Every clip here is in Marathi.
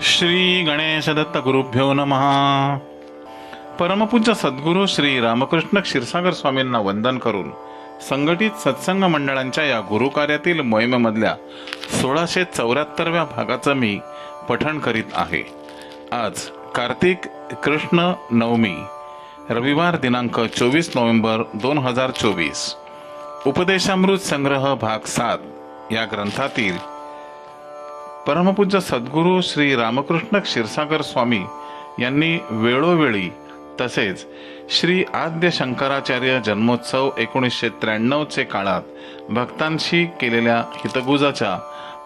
श्री गणेश दत्त गुरुभ्यो नमः। परमपूज्य सद्गुरू श्री रामकृष्ण क्षीरसागर स्वामींना वंदन करून संघटित सत्संग मंडळांच्या या गुरुकार्यातील मोहिमेमधल्या सोळाशे चौऱ्याहत्तरव्या भागाचं मी पठण करीत आहे. आज कार्तिक कृष्ण नवमी रविवार दिनांक चोवीस नोव्हेंबर दोन हजार चोवीस. उपदेशामृत संग्रह भाग सात या ग्रंथातील परमपूज्य सद्गुरू श्री रामकृष्ण क्षीरसागर स्वामी यांनी वेळोवेळी तसेच श्री आद्य शंकराचार्य जन्मोत्सव एकोणीसशे त्र्याण्णवचे काळात भक्तांशी केलेल्या हितगुजाच्या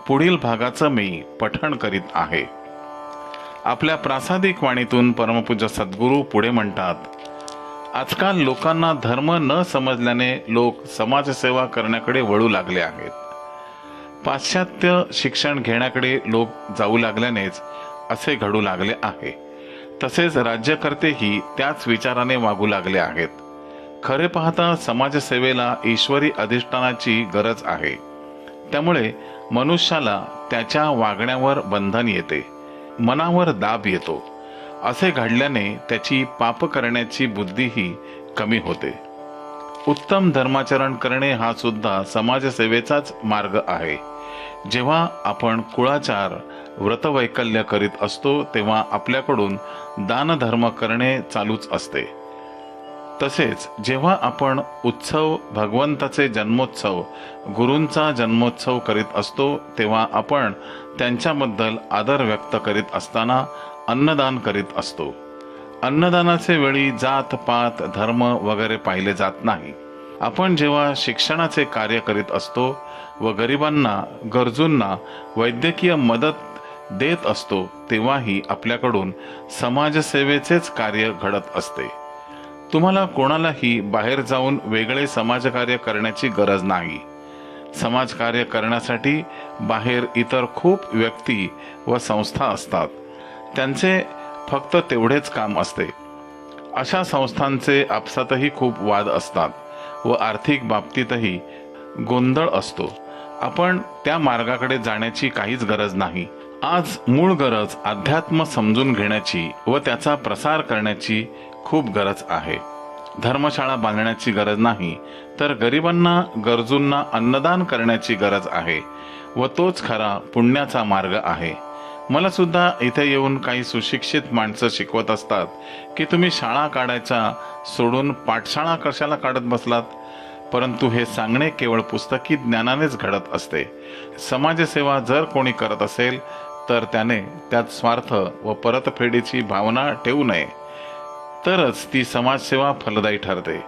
पुढील भागाचं मी पठण करीत आहे. आपल्या प्रासादिक वाणीतून परमपूज्य सद्गुरू पुढे म्हणतात आजकाल लोकांना धर्म न समजल्याने लोक समाजसेवा करण्याकडे वळू लागले आहेत. पाश्चात्य शिक्षण घेण्याकडे लोक जाऊ लागल्यानेच असे घडू लागले आहे. तसेच राज्यकर्तेही त्याच विचाराने वागू लागले आहेत. खरे पाहता समाजसेवेला ईश्वरी अधिष्ठानाची गरज आहे. त्यामुळे मनुष्याला त्याच्या वागण्यावर बंधन येते. मनावर दाब येतो. असे घडल्याने त्याची पाप करण्याची बुद्धीही कमी होते. उत्तम धर्माचरण करणे हा सुद्धा समाजसेवेचाच मार्ग आहे. जेव्हा आपण कुळाचार व्रतवैकल्य करीत असतो तेव्हा आपल्याकडून दानधर्म करणे चालूच असते. तसेच जेव्हा आपण उत्सव भगवंताचे जन्मोत्सव गुरूंचा जन्मोत्सव करीत असतो तेव्हा आपण त्यांच्याबद्दल आदर व्यक्त करीत असताना अन्नदान करीत असतो. अन्नदानाचे वेळी जात पात धर्म वगैरे पाहिले जात नाही. आपण जेव्हा शिक्षणाचे कार्य करीत असतो व गरिबांना गरजूंना वैद्यकीय मदत देत असतो तेव्हाही आपल्याकडून समाजसेवेचेच कार्य घडत असते. तुम्हाला कोणालाही बाहेर जाऊन वेगळे समाजकार्य करण्याची गरज नाही. समाजकार्य करण्यासाठी बाहेर इतर खूप व्यक्ती व संस्था असतात. त्यांचे फक्त तेवढेच काम असते. अशा संस्थांचे आपसातही खूप वाद असतात. व आर्थिक बाबतीतही गोंधळ असतो. आपण त्या मार्गाकडे जाण्याची काहीच गरज नाही. आज मूळ गरज अध्यात्म समजून घेण्याची व त्याचा प्रसार करण्याची खूप गरज आहे. धर्मशाळा बांधण्याची गरज नाही तर गरिबांना गरजूंना अन्नदान करण्याची गरज आहे व तोच खरा पुण्याचा मार्ग आहे. मला सुद्धा इथे येऊन काही सुशिक्षित माणसं शिकवत असतात की तुम्ही शाळा काढायचा सोडून पाठशाळा कशाला काढत बसलात? परंतु हे सांगणे केवळ पुस्तकी ज्ञानानेच घडत असते. समाजसेवा जर कोणी करत असेल तर त्याने त्यात स्वार्थ व परतफेडीची भावना ठेवू नये. तरच ती समाजसेवा फलदायी ठरते.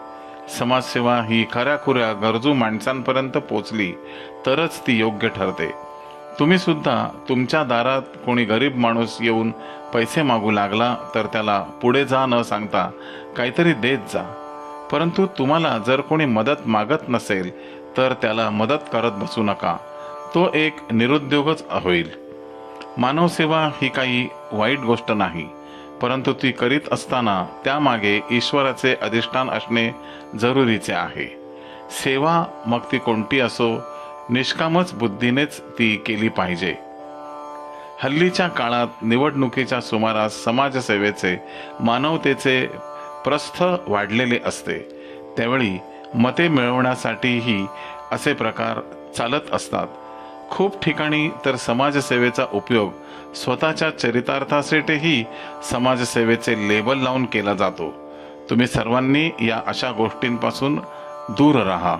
समाजसेवा ही खऱ्याखुऱ्या गरजू माणसांपर्यंत पोचली तरच ती योग्य ठरते. तुम्ही सुद्धा तुमच्या दारात कोणी गरीब माणूस येऊन पैसे मागू लागला तर त्याला पुढे जा न सांगता काहीतरी देत जा. परंतु तुम्हाला जर कोणी मदत मागत नसेल तर त्याला मदत करत बसू नका. तो एक निरुद्योगच होईल. मानवसेवा ही काही वाईट गोष्ट नाही परंतु ती करीत असताना त्यामागे ईश्वराचे अधिष्ठान असणे जरुरीचे आहे. सेवा मग ती कोणती असो निष्कामच बुद्धीनेच ती केली पाहिजे. हल्लीच्या काळात निवडणुकीच्या सुमारास समाजसेवेचे मानवतेचे प्रस्थ वाढलेले असते. त्यावेळी मते मिळवण्यासाठीही असे प्रकार चालत असतात. खूप ठिकाणी तर समाजसेवेचा उपयोग स्वतःच्या चरितार्थासाठीही समाजसेवेचे लेबल लावून केला जातो. तुम्ही सर्वांनी या अशा गोष्टींपासून दूर राहा.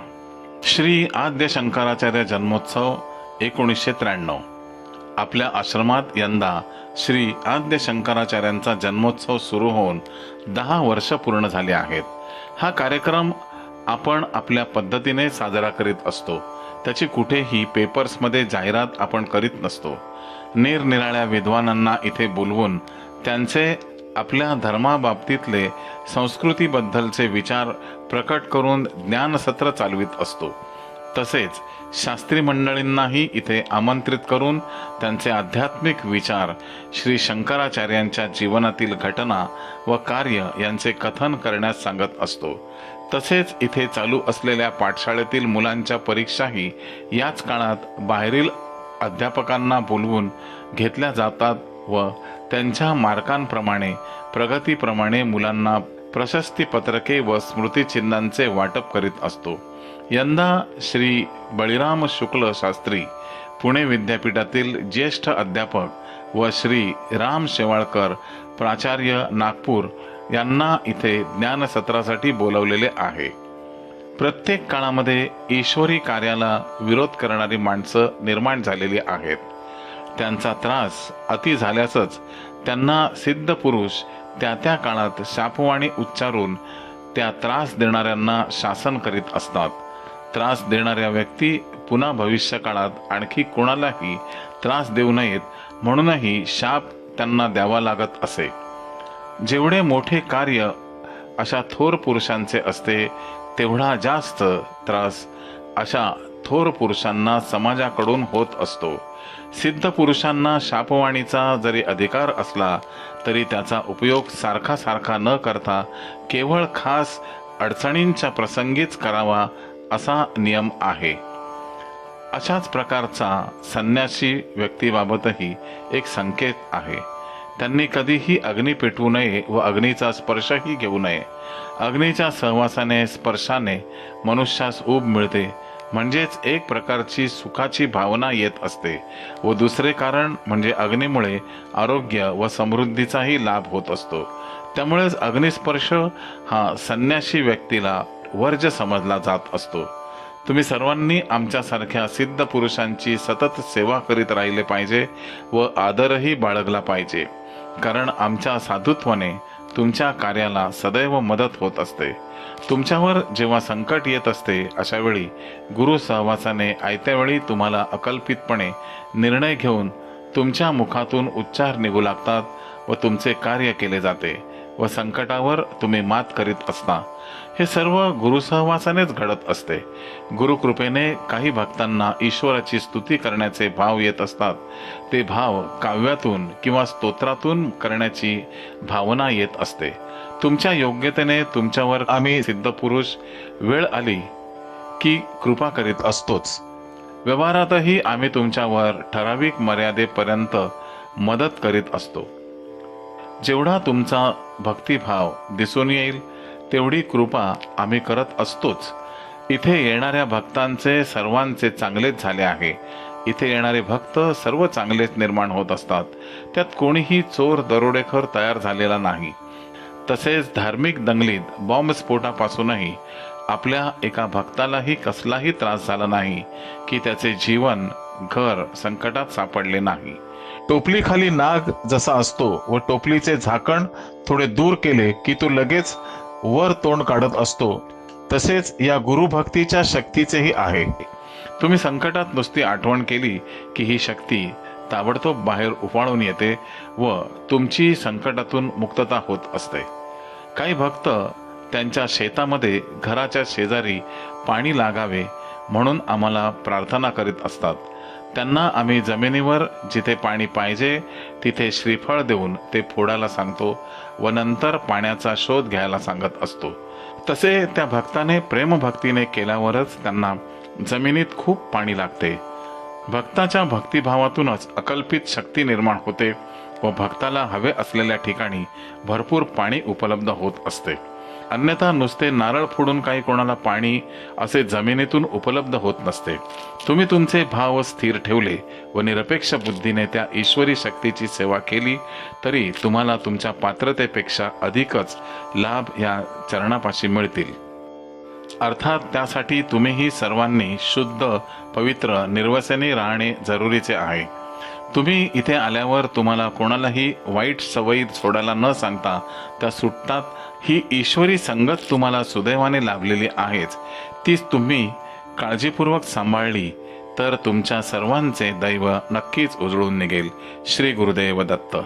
श्री आद्य शंकराचार्य जन्मोत्सव एकोणीसशे त्र्याण्णव. आपल्या आश्रमात यंदा श्री आद्य शंकराचार्यांचा जन्मोत्सव सुरू होऊन दहा वर्ष पूर्ण झाली आहेत. हा कार्यक्रम आपण आपल्या पद्धतीने साजरा करीत असतो. त्याची कुठेही पेपर्समध्ये जाहिरात आपण करीत नसतो. निरनिराळ्या विद्वानांना इथे बोलवून त्यांचे आपल्या धर्माबाबतीतले संस्कृतीबद्दलचे विचार प्रकट करून ज्ञानसत्र चालवित असतो. तसेच शास्त्री मंडळींनाही इथे आमंत्रित करून त्यांचे आध्यात्मिक विचार श्री शंकराचार्यांच्या जीवनातील घटना व कार्य यांचे कथन करण्यास सांगत असतो. तसेच इथे चालू असलेल्या पाठशाळेतील मुलांच्या परीक्षाही याच काळात बाहेरील अध्यापकांना बोलवून घेतल्या जातात व त्यांच्या मार्कांप्रमाणे प्रगतीप्रमाणे मुलांना प्रशस्तीपत्रके व स्मृतिचिन्हांचे वाटप करीत असतो. यंदा श्री बळीराम शुक्ल शास्त्री पुणे विद्यापीठातील ज्येष्ठ अध्यापक व श्री राम शेवाळकर प्राचार्य नागपूर यांना इथे ज्ञानसत्रासाठी बोलवलेले आहे. प्रत्येक काळामध्ये ईश्वरी कार्याला विरोध करणारी माणसं निर्माण झालेली आहेत. त्यांचा त्रास अति झाल्यासच त्यांना सिद्ध पुरुष त्या त्या काळात शापवाणी उच्चारून त्या त्रास देणाऱ्यांना शासन करीत असतात. त्रास देणाऱ्या व्यक्ती पुन्हा भविष्य काळात आणखी कोणालाही त्रास देऊ नयेत म्हणूनही शाप त्यांना द्यावा लागत असे. जेवढे मोठे कार्य अशा थोर पुरुषांचे असते तेवढा जास्त त्रास अशा थोर पुरुषांना समाजाकडून होत असतो. सिद्ध पुरुषांना शापवाणीचा जरी अधिकार असला तरी त्याचा उपयोग सारखा सारखा न करता केवळ खास अडचणींच्या प्रसंगीच करावा असा नियम आहे. अशाच प्रकारचा संन्यासी व्यक्तीबाबतही एक संकेत आहे. त्यांनी कधीही अग्नी पेटवू नये व अग्नीचा स्पर्शही घेऊ नये. अग्नीच्या सहवासाने स्पर्शाने मनुष्यास ऊब मिळते म्हणजेच एक प्रकारची सुखाची भावना येत असते व दुसरे कारण म्हणजे अग्नीमुळे आरोग्य व समृद्धीचाही लाभ होत असतो. त्यामुळेच अग्निस्पर्श हा संन्यासी व्यक्तीला वर्ज समजला जात असतो. तुम्ही सर्वांनी आमच्यासारख्या सिद्ध पुरुषांची सतत सेवा करीत राहिले पाहिजे व आदरही बाळगला पाहिजे. कारण आमच्या साधुत्वाने तुमच्या कार्याला सदैव मदत होत असते. तुमच्यावर जेव्हा संकट येत असते अशा वेळी गुरु सहवासाने आयत्यावेळी तुम्हाला अकल्पितपणे निर्णय घेऊन तुमच्या मुखातून उच्चार निघू लागतात व तुमचे कार्य केले जाते. व संकटावर तुम्ही मात करीत असता. हे सर्व गुरुसहवासानेच घडत असते. गुरुकृपेने काही भक्तांना ईश्वराची स्तुती करण्याचे भाव येत असतात. ते भाव काव्यातून किंवा स्तोत्रातून करण्याची भावना येत असते. तुमच्या योग्यतेने तुमच्यावर आम्ही सिद्ध पुरुष वेळ आली की कृपा करीत असतोच. व्यवहारातही आम्ही तुमच्यावर ठराविक मर्यादेपर्यंत मदत करीत असतो. जेवढा तुमचा भक्तिभाव दिसून येईल तेवढी कृपा आम्ही करत असतोच. इथे येणाऱ्या भक्तांचे सर्वांचे चांगलेच झाले आहे. इथे येणारे भक्त सर्व चांगलेच निर्माण होत असतात. त्यात कोणीही चोर दरोडेखोर तयार झालेला नाही. तसेच धार्मिक दंगलीत बॉम्बस्फोटापासूनही आपल्या एका भक्तालाही कसलाही त्रास झाला नाही की त्याचे जीवन घर संकटात सापडले नाही. टोपलीखाली नाग जसा असतो व टोपलीचे झाकण थोडे दूर केले की तो लगेच वर तोंड काढत असतो. तसेच या गुरुभक्तीच्या शक्तीचेही आहे. तुम्ही संकटात नुसती आठवण केली की ही शक्ती ताबडतोब बाहेर उफाळून येते व तुमची संकटातून मुक्तता होत असते. काही भक्त त्यांच्या शेतामध्ये घराच्या शेजारी पाणी लागावे म्हणून आम्हाला प्रार्थना करीत असतात. त्यांना आम्ही जमिनीवर जिथे पाणी पाहिजे तिथे श्रीफळ देऊन ते फोडायला सांगतो व नंतर पाण्याचा शोध घ्यायला सांगत असतो. तसे त्या भक्ताने प्रेमभक्तीने केल्यावरच त्यांना जमिनीत खूप पाणी लागते. भक्ताच्या भक्तिभावातूनच अकल्पित शक्ती निर्माण होते व भक्ताला हवे असलेल्या ठिकाणी भरपूर पाणी उपलब्ध होत असते. अन्यथा नुसते नारळ फोडून काही कोणाला पाणी असे जमिनीतून उपलब्ध होत नसते. तुम्ही तुमचे भाव स्थिर ठेवले व निरपेक्ष बुद्धीने त्या ईश्वरी शक्तीची सेवा केली तरी तुम्हाला तुमच्या पात्रतेपेक्षा अधिकच लाभ या चरणापाशी मिळतील. अर्थात त्यासाठी तुम्हीही सर्वांनी शुद्ध पवित्र निर्वसनी राहणे जरुरीचे आहे. तुम्ही इथे आल्यावर तुम्हाला कोणालाही वाईट सवयी सोडायला न सांगता त्या सुटतात ही ईश्वरी संगत तुम्हाला सुदैवाने लाभलेली आहेच तीच तुम्ही काळजीपूर्वक सांभाळली तर तुमच्या सर्वांचे दैव नक्कीच उजळून निघेल. श्री गुरुदेव दत्त.